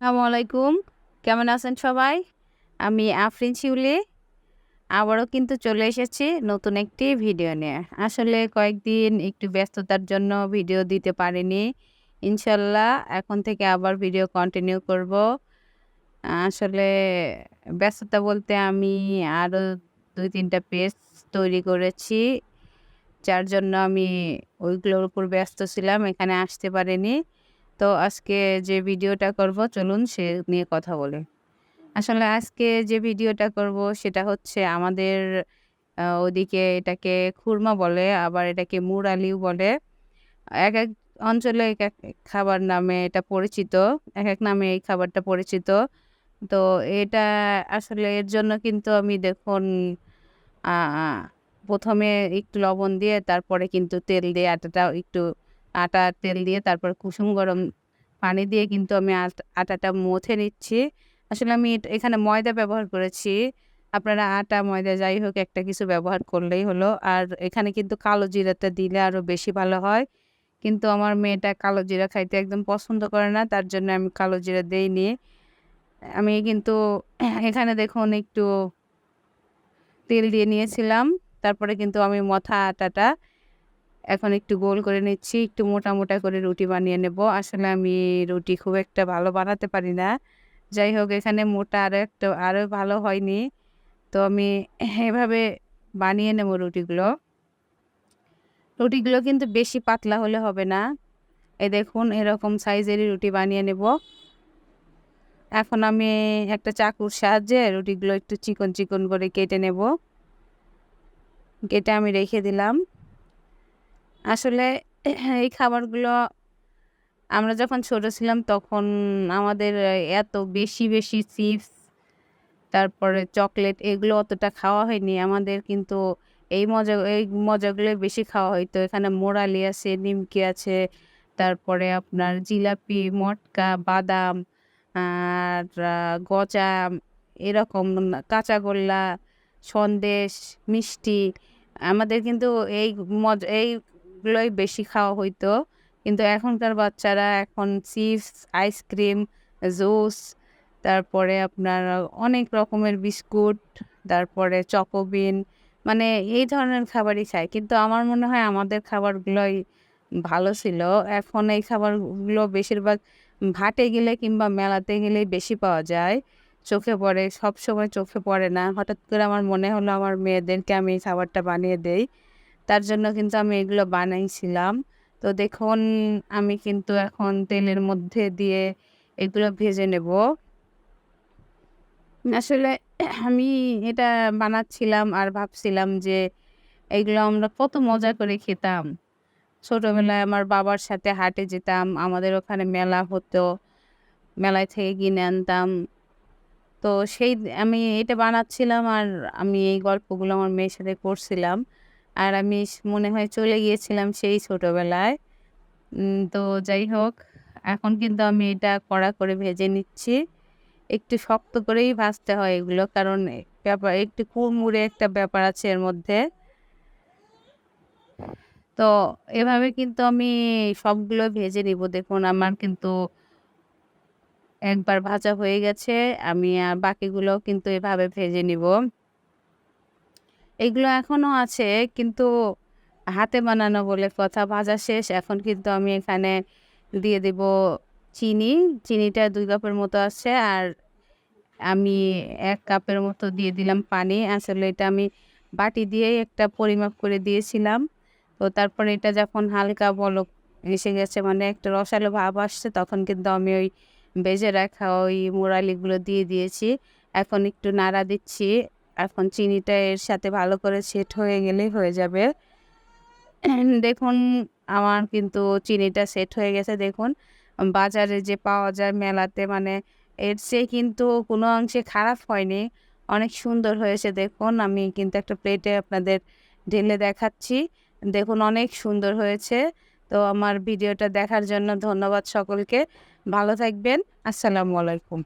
আসসালামু আলাইকুম। কেমন আছেন সবাই? আমি আফরিন শিউলি। আবারও কিন্তু চলে এসেছি নতুন একটি ভিডিও নিয়ে। আসলে কয়েকদিন একটু ব্যস্ততার জন্য ভিডিও দিতে পারিনি। ইনশাল্লাহ এখন থেকে আবার ভিডিও কন্টিনিউ করব। আসলে ব্যস্ততা বলতে আমি আরও দুই তিনটা পেজ তৈরি করেছি, যার জন্য আমি ওইগুলোর উপর ব্যস্ত ছিলাম, এখানে আসতে পারিনি। তো আজকে যে ভিডিওটা করব, চলুন সে নিয়ে কথা বলে। আসলে আজকে যে ভিডিওটা করব, সেটা হচ্ছে আমাদের ওদিকে এটাকে খুরমা বলে, আবার এটাকে মুরালিও বলে। এক এক অঞ্চলে এক এক খাবার নামে এটা পরিচিত, এক এক নামে এই খাবারটা পরিচিত। তো এটা আসলে এর জন্য কিন্তু আমি দেখুন প্রথমে একটু লবণ দিয়ে, তারপরে কিন্তু তেল দিয়ে আটাটা একটু আটা তেল দিয়ে তারপর কুসুম গরম পানি দিয়ে কিন্তু আমি আটাটা মথে নিচ্ছি। আসলে আমি এখানে ময়দা ব্যবহার করেছি। আপনারা আটা, ময়দা যাই হোক একটা কিছু ব্যবহার করলেই হলো। আর এখানে কিন্তু কালো জিরাটা দিলে আরও বেশি ভালো হয়। কিন্তু আমার মেয়েটা কালো জিরা খাইতে একদম পছন্দ করে না, তার জন্য আমি কালো জিরা দিইনি। আমি কিন্তু এখানে দেখুন একটু তেল দিয়ে নিয়েছিলাম। তারপরে কিন্তু আমি মথা আটাটা এখন একটু গোল করে নিচ্ছি, একটু মোটা মোটা করে রুটি বানিয়ে নেব। আসলে আমি রুটি খুব একটা ভালো বানাতে পারি না। যাই হোক, এখানে মোটা আরও একটা আরও ভালো হয়নি। তো আমি এভাবে বানিয়ে নেব রুটিগুলো। রুটিগুলো কিন্তু বেশি পাতলা হলে হবে না। এই দেখুন, এরকম সাইজেরই রুটি বানিয়ে নেব। এখন আমি একটা চাকুর সাহায্যে রুটিগুলো একটু চিকন চিকন করে কেটে নেব। কেটে আমি রেখে দিলাম। আসলে এই খাবারগুলো আমরা যখন ছোট ছিলাম তখন আমাদের এত বেশি বেশি চিপস, তারপরে চকলেট এগুলো অতটা খাওয়া হয়নি। আমাদের কিন্তু এই মজা, এই মজাগুলো বেশি খাওয়া হয়তো এখানে মোরালি আছে, নিমকি আছে, তারপরে আপনার জিলাপি, মটকা, বাদাম, আর গজা, এরকম কাঁচাগোল্লা সন্দেশ, মিষ্টি। আমাদের কিন্তু এই মজা এইগুলোই বেশি খাওয়া হইতো। কিন্তু এখনকার বাচ্চারা এখন চিপস, আইসক্রিম, জুস, তারপরে আপনার অনেক রকমের বিস্কুট, তারপরে চকোবিন মানে এই ধরনের খাবারই খায় কিন্তু আমার মনে হয় আমাদের খাবারগুলোই ভালো ছিল। এখন এই খাবারগুলো বেশিরভাগ ভাটে গেলে কিংবা মেলাতে গেলেই বেশি পাওয়া যায়। চোখে পড়ে সব সময় চোখে পড়ে না। হঠাৎ করে আমার মনে হলো আমার মেয়েদেরকে আমি এই খাবারটা বানিয়ে দেই। তার জন্য কিন্তু আমি এগুলো বানাইছিলাম। তো দেখুন, আমি কিন্তু এখন তেলের মধ্যে দিয়ে এগুলো ভেজে নেব। আসলে আমি এটা বানাচ্ছিলাম আর ভাবছিলাম যে এগুলো আমরা কত মজা করে খেতাম। ছোটোবেলায় আমার বাবার সাথে হাটে যেতাম, আমাদের ওখানে মেলা হতো, মেলায় থেকে কিনে আনতাম। তো সেই আমি এটা বানাচ্ছিলাম আর আমি এই গল্পগুলো আমার মেয়ের সাথে করছিলাম। আর আমি মনে হয় চলে গিয়েছিলাম সেই ছোটোবেলায়। তো যাই হোক, এখন কিন্তু আমি এটা কড়া করে ভেজে নিচ্ছি। একটু শক্ত করেই ভাজতে হয় এগুলো, কারণ ব্যাপার একটু কুড়মুড়ে একটা ব্যাপার আছে এর মধ্যে। তো এভাবে কিন্তু আমি সবগুলো ভেজে নিব। দেখুন, আমার কিন্তু একবার ভাজা হয়ে গেছে, আমি আর বাকিগুলো কিন্তু এভাবে ভেজে নিব। এগুলো এখনও আছে, কিন্তু হাতে বানানো বলে কথা ভাজা শেষ। এখন কিন্তু আমি এখানে দিয়ে দেব চিনি। চিনিটা দুই কাপের মতো আছে, আর আমি এক কাপের মতো দিয়ে দিলাম পানি। আসলে এটা আমি বাটি দিয়েই একটা পরিমাপ করে দিয়েছিলাম। তো তারপরে এটা যখন হালকা বলক এসে গেছে মানে একটা রসালো ভাব আসছে, তখন কিন্তু আমি ওই বেজে রাখা ওই মোরালিগুলো দিয়ে দিয়েছি। এখন একটু নাড়া দিচ্ছি। এখন চিনিটা এর সাথে ভালো করে সেট হয়ে গেলেই হয়ে যাবে। দেখুন, আমার কিন্তু চিনিটা সেট হয়ে গেছে, দেখুন। বাজারে যে পাওয়া যায় মেলাতে মানে এর চেয়ে কিন্তু কোনো অংশে খারাপ হয়নি। অনেক সুন্দর হয়েছে, দেখুন। আমি কিন্তু একটা প্লেটে আপনাদের ঢেলে দেখাচ্ছি। দেখুন, অনেক সুন্দর হয়েছে। তো আমার ভিডিওটা দেখার জন্য ধন্যবাদ সকলকে। ভালো থাকবেন। আসসালামু আলাইকুম।